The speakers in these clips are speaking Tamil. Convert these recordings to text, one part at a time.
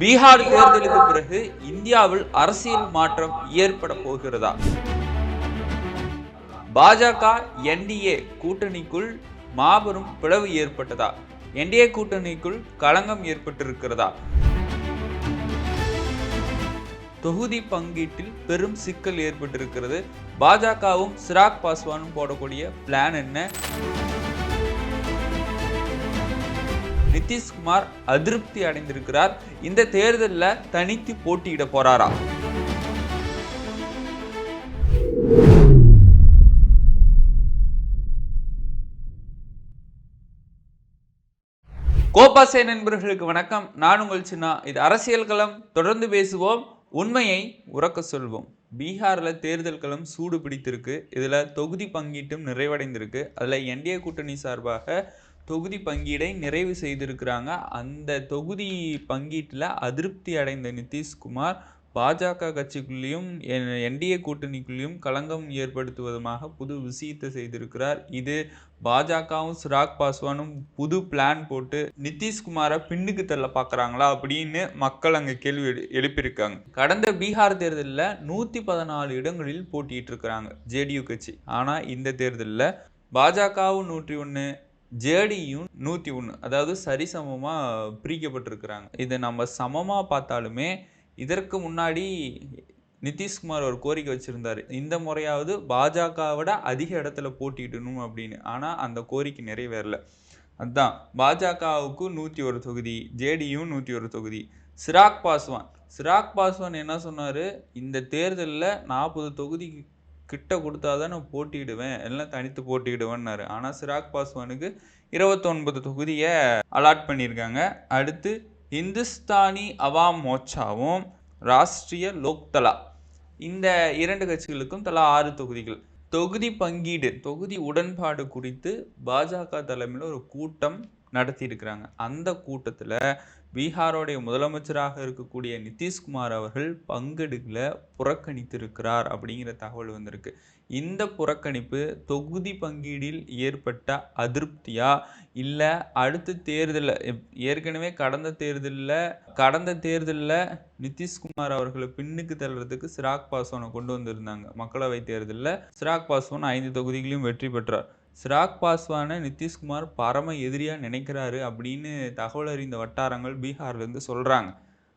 பீகார் தேர்தலுக்கு பிறகு இந்தியாவில் அரசியல் மாற்றம் ஏற்பட போகிறதா? பாஜக என்டிஏ கூட்டணிக்குள் மாபெரும் பிளவு ஏற்பட்டதா? என்டிஏ கூட்டணிக்குள் களங்கம் ஏற்பட்டிருக்கிறதா? தொகுதி பங்கீட்டில் பெரும் சிக்கல் ஏற்பட்டிருக்கிறது. பாஜகவும் சிராக் பாஸ்வானும் போடக்கூடிய பிளான் என்ன? நிதிஷ்குமார் அதிருப்தி அடைந்திருக்கிறார். இந்த தேர்தலில் தனித்து போட்டியிட போறாரா? கோபாசே நண்பர்களுக்கு வணக்கம். நான் உங்கள் சின்னா. இது அரசியல் களம். தொடர்ந்து பேசுவோம். உண்மையை உறக்க சொல்வோம். பீகாரில் தேர்தல் களம் சூடு பிடித்திருக்கு இதில் தொகுதி பங்கீட்டும் நிறைவடைந்திருக்கு. அதில் என்டிஏ கூட்டணி சார்பாக தொகுதி பங்கீடை நிறைவு செய்திருக்கிறாங்க. அந்த தொகுதி பங்கீட்டில் அதிருப்தி அடைந்த நிதிஷ்குமார் பாஜக கட்சிக்குள்ளேயும் என்டிஏ கூட்டணிக்குள்ளேயும் களங்கம் ஏற்படுத்துவதுமாக புது விஷயத்தை செய்திருக்கிறார். இது பாஜகவும் சிராக் பாஸ்வானும் புது பிளான் போட்டு நிதிஷ்குமாரை பின்னுக்கு தள்ள பார்க்குறாங்களா அப்படின்னு மக்கள் அங்கே கேள்வி எழுப்பியிருக்காங்க. கடந்த பீகார் தேர்தலில் நூற்றி பதினாலு இடங்களில் போட்டிட்டு இருக்கிறாங்க ஜேடியு கட்சி. ஆனால் இந்த தேர்தலில் பாஜகவும் நூற்றி ஒன்று ஜேடியும் நூற்றி ஒன்று அதாவது சரிசமமாக பிரிக்கப்பட்டிருக்கிறாங்க. இதை நம்ம சமமாக பார்த்தாலுமே இதற்கு முன்னாடி நிதிஷ்குமார் ஒரு கோரிக்கை வச்சுருந்தார். இந்த முறையாவது பாஜகவோட அதிக இடத்துல போட்டியிடணும் அப்படின்னு. ஆனால் அந்த கோரிக்கை நிறைவேறல. அதுதான் பாஜகவுக்கு நூற்றி ஒரு தொகுதி ஜேடியும் நூற்றி ஒரு தொகுதி. சிராக் பாஸ்வான். சிராக் பாஸ்வான் என்ன சொன்னார்? இந்த தேர்தலில் நாற்பது தொகுதி கிட்ட கொடுத்தாதான் நான் போட்டியிடுவேன். எல்லாம் தனித்து போட்டியிடுவேன்னாரு. ஆனால் சிராக் பாஸ்வானுக்கு இருபத்தொன்பது தொகுதியை அலாட் பண்ணியிருக்காங்க. அடுத்து இந்துஸ்தானி அவாம் மோர்ச்சாவும் ராஷ்ட்ரிய லோக்தலா இந்த இரண்டு கட்சிகளுக்கும் தலா ஆறு தொகுதிகள். தொகுதி பங்கீடு தொகுதி உடன்பாடு குறித்து பாஜக தலைமையில் ஒரு கூட்டம் நடத்தியிருக்கிறாங்க. அந்த கூட்டத்தில் பீகாரோடைய முதலமைச்சராக இருக்கக்கூடிய நிதிஷ்குமார் அவர்கள் பங்கெடுக்கல புறக்கணித்திருக்கிறார் அப்படிங்கிற தகவல் வந்திருக்கு. இந்த புறக்கணிப்பு தொகுதி பங்கீடில் ஏற்பட்ட அதிருப்தியா? இல்லை அடுத்த தேர்தலில் ஏற்கனவே கடந்த தேர்தலில் கடந்த தேர்தலில் நிதிஷ்குமார் அவர்களை பின்னுக்கு தள்ளுறதுக்கு சிராக் பாஸ்வானை கொண்டு வந்திருந்தாங்க. மக்களவை தேர்தலில் சிராக் பாஸ்வான் ஐந்து தொகுதிகளையும் வெற்றி பெற்றார். சிராக் பாஸ்வானை நிதிஷ்குமார் பரம எதிரியாக நினைக்கிறாரு அப்படின்னு தகவல் அறிந்த வட்டாரங்கள் பீகார்லேருந்து சொல்கிறாங்க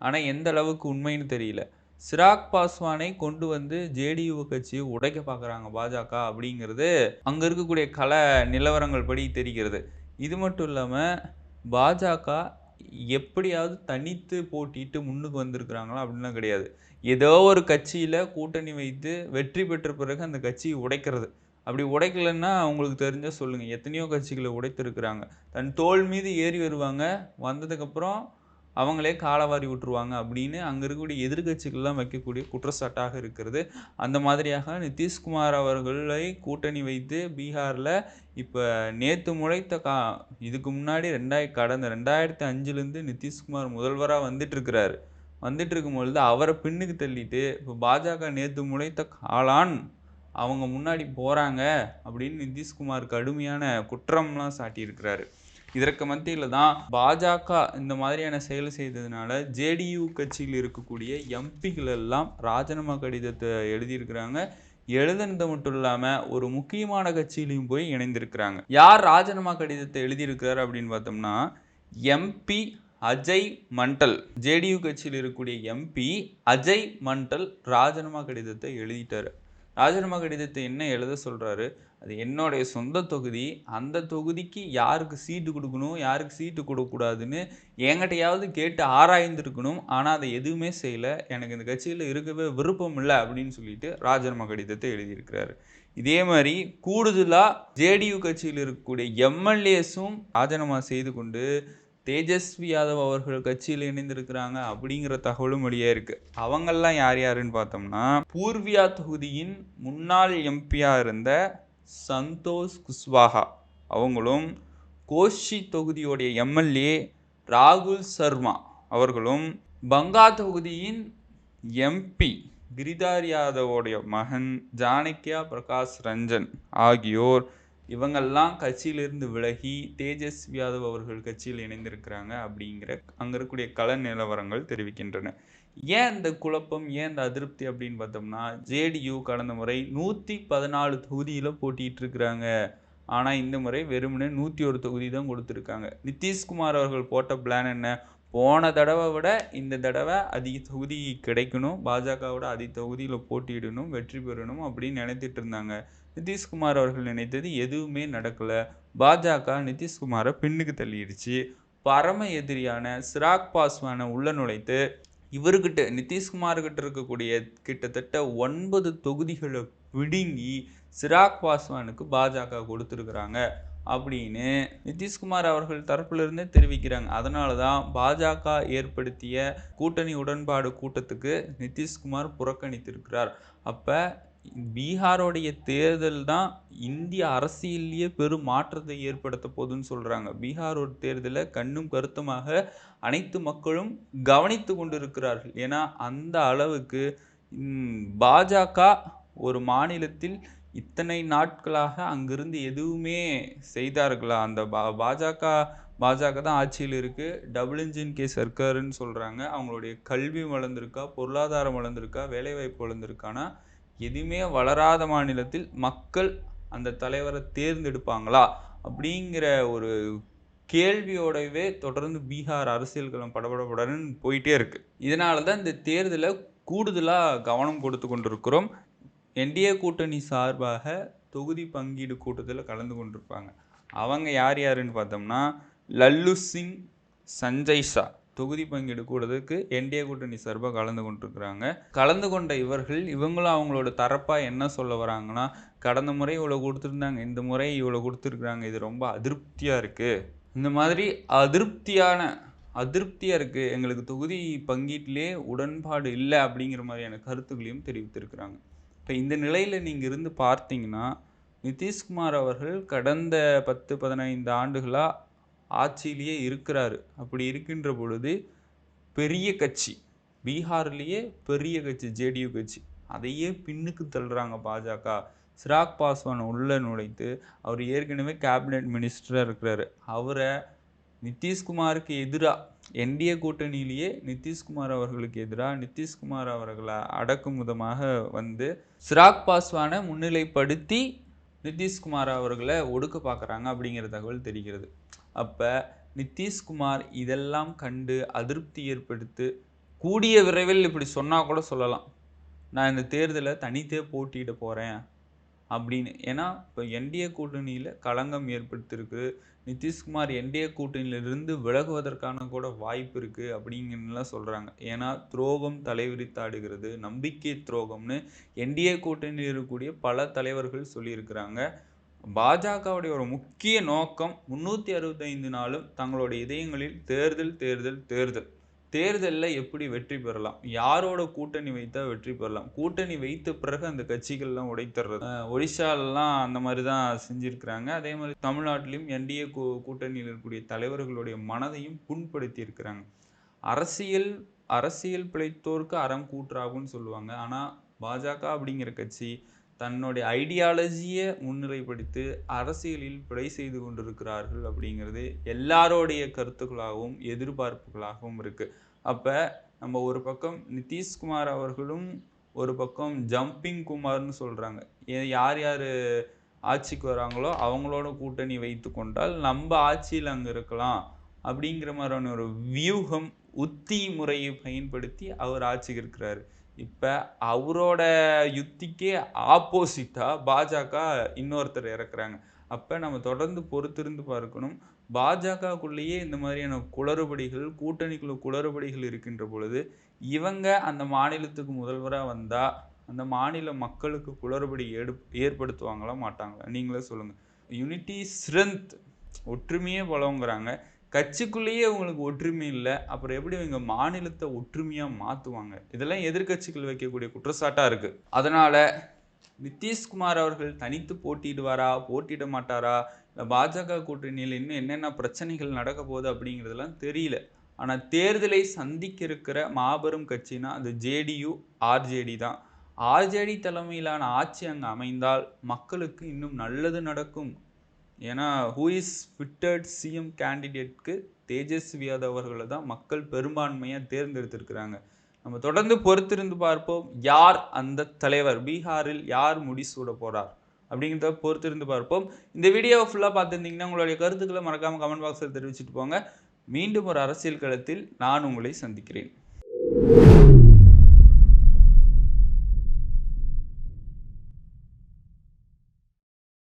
ஆனால் எந்த அளவுக்கு உண்மைன்னு தெரியல. சிராக் பாஸ்வானை கொண்டு வந்து ஜேடியு கட்சியை உடைக்க பார்க்குறாங்க பாஜக அப்படிங்கிறது அங்கே இருக்கக்கூடிய கல நிலவரங்கள் படி தெரிகிறது. இது மட்டும் இல்லாமல் பாஜக எப்படியாவது தனித்து போட்டிட்டு முன்னுக்கு வந்திருக்கிறாங்களா அப்படின்லாம் கிடையாது. ஏதோ ஒரு கட்சியில் கூட்டணி வைத்து வெற்றி பெற்ற பிறகு அந்த கட்சியை உடைக்கிறது. அப்படி உடைக்கலைன்னா அவங்களுக்கு தெரிஞ்சால் சொல்லுங்கள் எத்தனையோ கட்சிகளை உடைத்திருக்கிறாங்க. தன் தோள் மீது ஏறி வருவாங்க. வந்ததுக்கப்புறம் அவங்களே காலவாரி விட்டுருவாங்க அப்படின்னு அங்கே இருக்கக்கூடிய எதிர்கட்சிகள்லாம் வைக்கக்கூடிய குற்றச்சாட்டாக இருக்கிறது. அந்த மாதிரியாக நிதிஷ்குமார் அவர்களை கூட்டணி வைத்து பீகாரில் இப்போ நேற்று முளைத்த கா இதுக்கு முன்னாடி ரெண்டாய் கடந்த ரெண்டாயிரத்தி அஞ்சுலேருந்து நிதிஷ்குமார் முதல்வராக வந்துட்டுருக்கிறாரு. வந்துட்டு இருக்கும் பொழுது அவரை பின்னுக்கு தள்ளிட்டு இப்போ பாஜக நேற்று முளைத்த காளான் அவங்க முன்னாடி போகிறாங்க அப்படின்னு நிதிஷ்குமார் கடுமையான குற்றம்லாம் சாட்டியிருக்கிறாரு. இதற்கு மத்தியில் தான் பாஜக இந்த மாதிரியான செயல் செய்ததுனால ஜேடியு கட்சியில் இருக்கக்கூடிய எம்பிகள் எல்லாம் ராஜினாமா கடிதத்தை எழுதியிருக்கிறாங்க. எழுதுனது மட்டும் இல்லாமல் ஒரு முக்கியமான கட்சியிலையும் போய் இணைந்திருக்கிறாங்க. யார் ராஜினாமா கடிதத்தை எழுதியிருக்கிறார் அப்படின்னு பார்த்தோம்னா எம்பி அஜய் மண்டல். ஜேடியு கட்சியில் இருக்கக்கூடிய எம்பி அஜய் மண்டல் ராஜினாமா கடிதத்தை எழுதிட்டாரு. ராஜினாமா கடிதத்தை என்ன எழுத சொல்கிறாரு அது என்னுடைய சொந்த தொகுதி. அந்த தொகுதிக்கு யாருக்கு சீட்டு கொடுக்கணும் யாருக்கு சீட்டு கொடுக்கக்கூடாதுன்னு என்கிட்டயாவது கேட்டு ஆராய்ந்துருக்கணும். ஆனால் அதை எதுவுமே செய்யலை. எனக்கு இந்த கட்சியில் இருக்கவே விருப்பம் இல்லை அப்படின்னு சொல்லிட்டு ராஜினாமா கடிதத்தை எழுதியிருக்கிறாரு. இதே மாதிரி கூடுதலாக ஜேடியு கட்சியில் இருக்கக்கூடிய எம்எல்ஏஸும் ராஜினாமா செய்து கொண்டு தேஜஸ்வி யாதவ் அவர்கள் கட்சியில் இணைந்திருக்கிறாங்க அப்படிங்கிற தகவலும் வெளியே இருக்கு. அவங்கெல்லாம் யார் யாருன்னு பார்த்தோம்னா பூர்வியா தொகுதியின் முன்னாள் எம்பியாக இருந்த சந்தோஷ் குஸ்வாகா அவங்களும் கோஷி தொகுதியோடைய எம்எல்ஏ ராகுல் சர்மா அவர்களும் பங்கா தொகுதியின் எம்பி கிரிதார் யாதவோடைய மகன் ஜானகியா பிரகாஷ் ரஞ்சன் ஆகியோர் இவங்கெல்லாம் கட்சியிலிருந்து விலகி தேஜஸ்வி யாதவ் அவர்கள் கட்சியில் இணைந்திருக்கிறாங்க அப்படிங்கிற அங்கே இருக்கக்கூடிய கள நிலவரங்கள் தெரிவிக்கின்றன. ஏன் இந்த குழப்பம்? ஏன் இந்த அதிருப்தி அப்படின்னு பார்த்தோம்னா ஜேடியு கடந்த முறை நூற்றி பதினாலு தொகுதியில் போட்டிகிட்டு இருக்கிறாங்க. ஆனால் இந்த முறை வெறுமனே நூற்றி ஒரு தொகுதி தான் கொடுத்துருக்காங்க. நிதிஷ்குமார் அவர்கள் போட்ட பிளான் என்ன? போன தடவை விட இந்த தடவை அதிக தொகுதி கிடைக்கணும். பாஜகவோட அதிக தொகுதியில் போட்டியிடணும் வெற்றி பெறணும் அப்படின்னு நினைத்திட்டு இருந்தாங்க. நிதிஷ்குமார் அவர்கள் நினைத்தது எதுவுமே நடக்கலை. பாஜக நிதிஷ்குமாரை பின்னுக்கு தள்ளிடுச்சு. பரம எதிரியான சிராக் பாஸ்வானை உள்ள நுழைத்து இவர்கிட்ட நிதிஷ்குமார்கிட்ட இருக்கக்கூடிய கிட்டத்தட்ட ஒன்பது தொகுதிகளை பிடுங்கி சிராக் பாஸ்வானுக்கு பாஜக கொடுத்துருக்குறாங்க அப்படின்னு நிதிஷ்குமார் அவர்கள் தரப்பிலிருந்தே தெரிவிக்கிறாங்க. அதனால தான் பாஜக ஏற்படுத்திய கூட்டணி உடன்பாடு கூட்டத்துக்கு நிதிஷ்குமார் புறக்கணித்திருக்கிறார். அப்போ பீகாரோடைய தேர்தல் தான் இந்திய அரசியல்லேயே பெரும் மாற்றத்தை ஏற்படுத்த போகுதுன்னு சொல்கிறாங்க பீகாரோட தேர்தலை கண்ணும் கருத்துமாக அனைத்து மக்களும் கவனித்து கொண்டிருக்கிறார்கள். ஏன்னா அந்த அளவுக்கு பாஜக ஒரு மாநிலத்தில் இத்தனை நாட்களாக அங்கிருந்து எதுவுமே செய்தார்களா? அந்த பா பாஜக பாஜக தான் ஆட்சியில் இருக்குது டபுள் இன்ஜின் கே சர்க்காருன்னு சொல்கிறாங்க அவங்களுடைய கல்வி வளர்ந்துருக்கா பொருளாதாரம் வளர்ந்துருக்கா வேலைவாய்ப்பு வளர்ந்துருக்கானா? எதுவுமே வளராத மாநிலத்தில் மக்கள் அந்த தலைவரை தேர்ந்தெடுப்பாங்களா? அப்படிங்கிற ஒரு கேள்வியோடவே தொடர்ந்து பீகார் அரசியல் களம் படபடபடன்னு போயிட்டே இருக்குது இதனால தான் இந்த தேர்தலை கூடுதலாக கவனம் கொடுத்து கொண்டிருக்கிறோம். என்டிஏ கூட்டணி சார்பாக தொகுதி பங்கீடு கூட்டத்தில் கலந்து கொண்டிருப்பாங்க. அவங்க யார் யாருன்னு பார்த்தோம்னா லல்லு சிங் சஞ்சய் ஷா தொகுதி பங்கீடு கூடுறதுக்கு என்டிஏ கூட்டணி சார்பாக கலந்து கொண்டிருக்கிறாங்க. கலந்து கொண்ட இவர்கள் இவங்களும் அவங்களோட தரப்பாக என்ன சொல்ல வராங்கன்னா கடந்த முறை இவ்வளோ கொடுத்துருந்தாங்க இந்த முறை இவ்வளோ கொடுத்துருக்குறாங்க இது ரொம்ப அதிருப்தியாக இருக்குது இந்த மாதிரி அதிருப்தியான அதிருப்தியாக இருக்குது எங்களுக்கு தொகுதி பங்கீட்டிலே உடன்பாடு இல்லை அப்படிங்கிற மாதிரியான கருத்துக்களையும் தெரிவித்திருக்கிறாங்க. இப்போ இந்த நிலையில் நீங்கள் இருந்து பார்த்தீங்கன்னா நிதிஷ்குமார் அவர்கள் கடந்த பத்து பதினைந்து ஆண்டுகளாக ஆட்சியிலேயே இருக்கிறாரு. அப்படி இருக்கின்ற பொழுது பெரிய கட்சி பீகார்லேயே பெரிய கட்சி ஜேடியு கட்சி அதையே பின்னுக்கு தள்ளுறாங்க பாஜக. சிராக் பாஸ்வானை உள்ளே நுழைத்து அவர் ஏற்கனவே கேபினெட் மினிஸ்டராக இருக்கிறாரு. அவரை நிதிஷ்குமாருக்கு எதிராக என்டிஏ கூட்டணியிலேயே நிதிஷ்குமார் அவர்களுக்கு எதிராக நிதிஷ்குமார் அவர்களை அடக்கும் விதமாக வந்து சிராக் பாஸ்வானை முன்னிலைப்படுத்தி நிதிஷ்குமார் அவர்களை ஒடுக்க பார்க்குறாங்க அப்படிங்கிற தகவல் தெரிகிறது. அப்போ நிதிஷ்குமார் இதெல்லாம் கண்டு அதிருப்தி ஏற்படுத்து கூடிய விரைவில் இப்படி சொன்னால் கூட சொல்லலாம். நான் இந்த தேர்தலை தனித்தே போட்டியிட போகிறேன் அப்படின்னு. ஏன்னா இப்போ என்டிஏ கூட்டணியில் களங்கம் ஏற்படுத்தியிருக்கு. நிதிஷ்குமார் என்டிஏ கூட்டணியிலிருந்து விலகுவதற்கான கூட வாய்ப்பு இருக்குது அப்படிங்கலாம் சொல்கிறாங்க ஏன்னா துரோகம் தலைவிரித்தாடுகிறது. நம்பிக்கை துரோகம்னு என்டிஏ கூட்டணியில் இருக்கக்கூடிய பல தலைவர்கள் சொல்லியிருக்கிறாங்க. பாஜகவுடைய ஒரு முக்கிய நோக்கம் முந்நூற்றி அறுபத்தைந்து நாளும் தங்களுடைய இதயங்களில் தேர்தல் தேர்தல் தேர்தல். தேர்தலில் எப்படி வெற்றி பெறலாம்? யாரோட கூட்டணி வைத்தால் வெற்றி பெறலாம்? கூட்டணி வைத்த பிறகு அந்த கட்சிகள்லாம் உடைத்தர்றது. ஒடிஷாலெலாம் அந்த மாதிரி தான் செஞ்சுருக்கிறாங்க. அதே மாதிரி தமிழ்நாட்டிலையும் என்டிஏ கூ கூட்டணியில் இருக்கக்கூடிய தலைவர்களுடைய மனதையும் புண்படுத்தி இருக்கிறாங்க அரசியல் அரசியல் பிழைத்தோருக்கு அறம் கூற்றாகும்னு சொல்லுவாங்க. ஆனால் பாஜக அப்படிங்கிற கட்சி தன்னுடைய ஐடியாலஜியை முன்னிலைப்படுத்தி அரசியலில் பிழை செய்து கொண்டிருக்கிறார்கள் அப்படிங்கிறது எல்லாரோடைய கருத்துக்களாகவும் எதிர்பார்ப்புகளாகவும் இருக்குது அப்போ நம்ம ஒரு பக்கம் நிதிஷ்குமார் அவர்களும் ஒரு பக்கம் ஜம்பிங் குமார்னு சொல்கிறாங்க யார் யார் ஆட்சிக்கு வராங்களோ அவங்களோட கூட்டணி வைத்து கொண்டால் நம்ம ஆட்சியில் அங்கே இருக்கலாம் அப்படிங்கிற மாதிரியான ஒரு வியூகம் உத்தி முறையை பயன்படுத்தி அவர் ஆட்சிக்கு இருக்கிறாரு. இப்போ அவரோட யுத்திக்கே ஆப்போசிட்டாக பாஜக இன்னொருத்தர் இறக்குறாங்க. அப்போ நம்ம தொடர்ந்து பொறுத்திருந்து பார்க்கணும். பாஜகக்குள்ளேயே இந்த மாதிரியான குளறுபடிகள் கூட்டணிக்குள்ள குளறுபடிகள் இருக்கின்ற பொழுது இவங்க அந்த மாநிலத்துக்கு முதல்வராக வந்தால் அந்த மாநில மக்களுக்கு குளறுபடி ஏடு ஏற்படுத்துவாங்களா மாட்டாங்களா? நீங்களே சொல்லுங்கள் யூனிட்டி ஸ்ட்ரென்த் ஒற்றுமையே பலவங்கிறாங்க கட்சிக்குள்ளேயே உங்களுக்கு ஒற்றுமை இல்லை அப்புறம் எப்படி இவங்க மாநிலத்தை ஒற்றுமையாக மாற்றுவாங்க இதெல்லாம் எதிர்கட்சிகள் வைக்கக்கூடிய குற்றச்சாட்டாக இருக்குது அதனால் நிதிஷ்குமார் அவர்கள் தனித்து போட்டியிடுவாரா போட்டியிட மாட்டாரா? இல்லை பாஜக கூட்டணியில் இன்னும் என்னென்ன பிரச்சனைகள் நடக்க போகுது அப்படிங்கிறதெல்லாம் தெரியல. ஆனால் தேர்தலை சந்திக்க இருக்கிற மாபெரும் கட்சினா அது ஜேடியு ஆர்ஜேடி தான். ஆர்ஜேடி தலைமையிலான ஆட்சி அங்கே அமைந்தால் மக்களுக்கு இன்னும் நல்லது நடக்கும். ஏன்னா ஹூ இஸ் ஃபிட்டட் சிஎம் கேண்டிடேட்க்கு தேஜஸ்வி யாதவ் அவர்களை தான் மக்கள் பெரும்பான்மையாக தேர்ந்தெடுத்திருக்கிறாங்க. நம்ம தொடர்ந்து பொறுத்திருந்து பார்ப்போம் யார் அந்த தலைவர்? பீகாரில் யார் முடிசூட போகிறார் அப்படிங்கிறத பொறுத்திருந்து பார்ப்போம். இந்த வீடியோவை ஃபுல்லாக பார்த்துருந்தீங்கன்னா உங்களுடைய கருத்துக்களை மறக்காமல் கமெண்ட் பாக்ஸில் தெரிவிச்சிட்டு போங்க. மீண்டும் ஒரு அரசியல் களத்தில் நான் உங்களை சந்திக்கிறேன்.